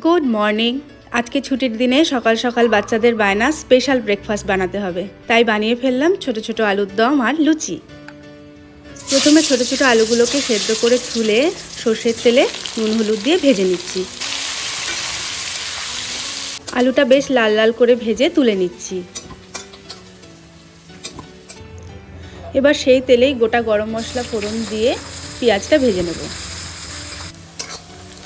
Good morning আজকে ছুটির দিনে সকাল সকাল বাচ্চাদের বায়না স্পেশাল ব্রেকফাস্ট বানাতে হবে। তাই বানিয়ে ফেললাম ছোট ছোট আলুর দম আর লুচি। প্রথমে ছোট ছোট আলুগুলোকে সেদ্ধ করে ছুলে সর্ষের তেলে নুন হলুদ দিয়ে ভেজে নিচ্ছি। আলুটা বেশ লাল লাল করে ভেজে তুলে নিচ্ছি। এবার সেই তেলেই গোটা গরম মশলা ফোড়ন দিয়ে পেঁয়াজটা ভেজে নেব।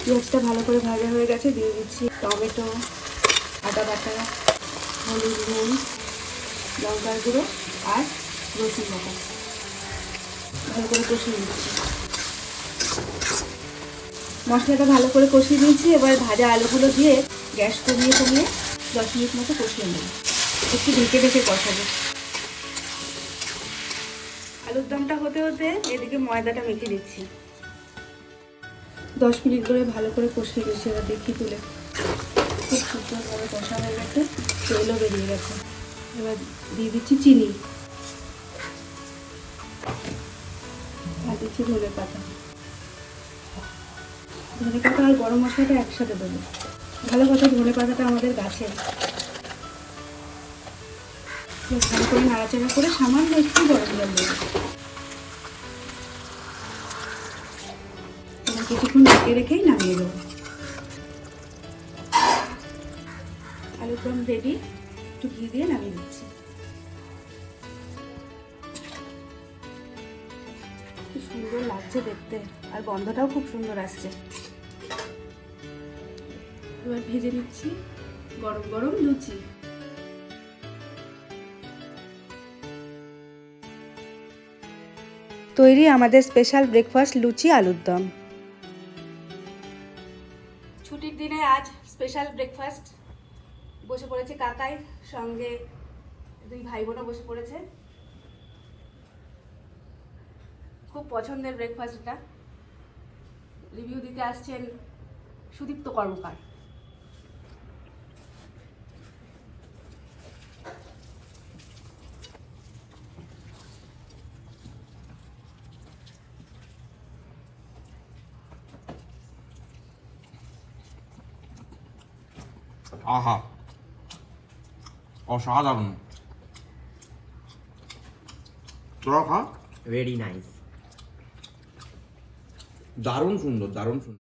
পেঁয়াজটা ভালো করে ভাজা হয়ে গেছে, দিয়ে দিচ্ছি টমেটো, আদা বাটা, হলুদ নুন, লঙ্কার গুঁড়ো আর রসুন বাটা। ভালো করে কষিয়ে নিচ্ছি। মশলাটা ভালো করে কষিয়ে নিয়েছি, এবার ভাজা আলুগুলো দিয়ে গ্যাস কমিয়ে কমিয়ে দশ মিনিট মতো কষিয়ে নেব। একটু ঢেকে ঢেকে কষাবো। আলুর দমটা হতে হতে এদিকে ময়দাটা মেখে দিচ্ছি দশ মিনিট ধরে ভালো করে কষিয়ে দিয়েছি, এবার দেখি তুলে। খুব সুন্দরভাবে কষা হয়ে গেছে, তেলও বেরিয়ে গেছে। এবার দিয়ে দিচ্ছি চিনি। আর দিচ্ছি ধনে পাতা। ধনে পাতা আর গরম মশলাটা একসাথে দেবো। ভালো কথা, ধনে পাতাটা আমাদের গাছের ভালো করে নাড়াচাড়া করে সামান্য একটু গরম জল দেবো। কিছুক্ষণ ঢেকে রেখেই নামিয়ে দেবো। আলুরদম রেডি একটু ঘি দিয়ে নামিয়ে দিচ্ছি। কি সুন্দর লাগছে দেখতে, আর গন্ধটাও খুব সুন্দর আসছে। এবার ভেজে নিচ্ছি গরম গরম লুচি। তৈরি আমাদের স্পেশাল ব্রেকফাস্ট লুচি আলুর দম। ছুটির দিনে আজ স্পেশাল ব্রেকফাস্ট বসে পড়েছে কাকাই, সঙ্গে দুই ভাই বোনও বসে পড়েছে। খুব পছন্দের ব্রেকফাস্টটা রিভিউ দিতে আসছেন সুদীপ্ত কর্মকার। আহা। অসাধারণ। তোরা খা। ভেরি নাইস দারুণ সুন্দর দারুণ সুন্দর।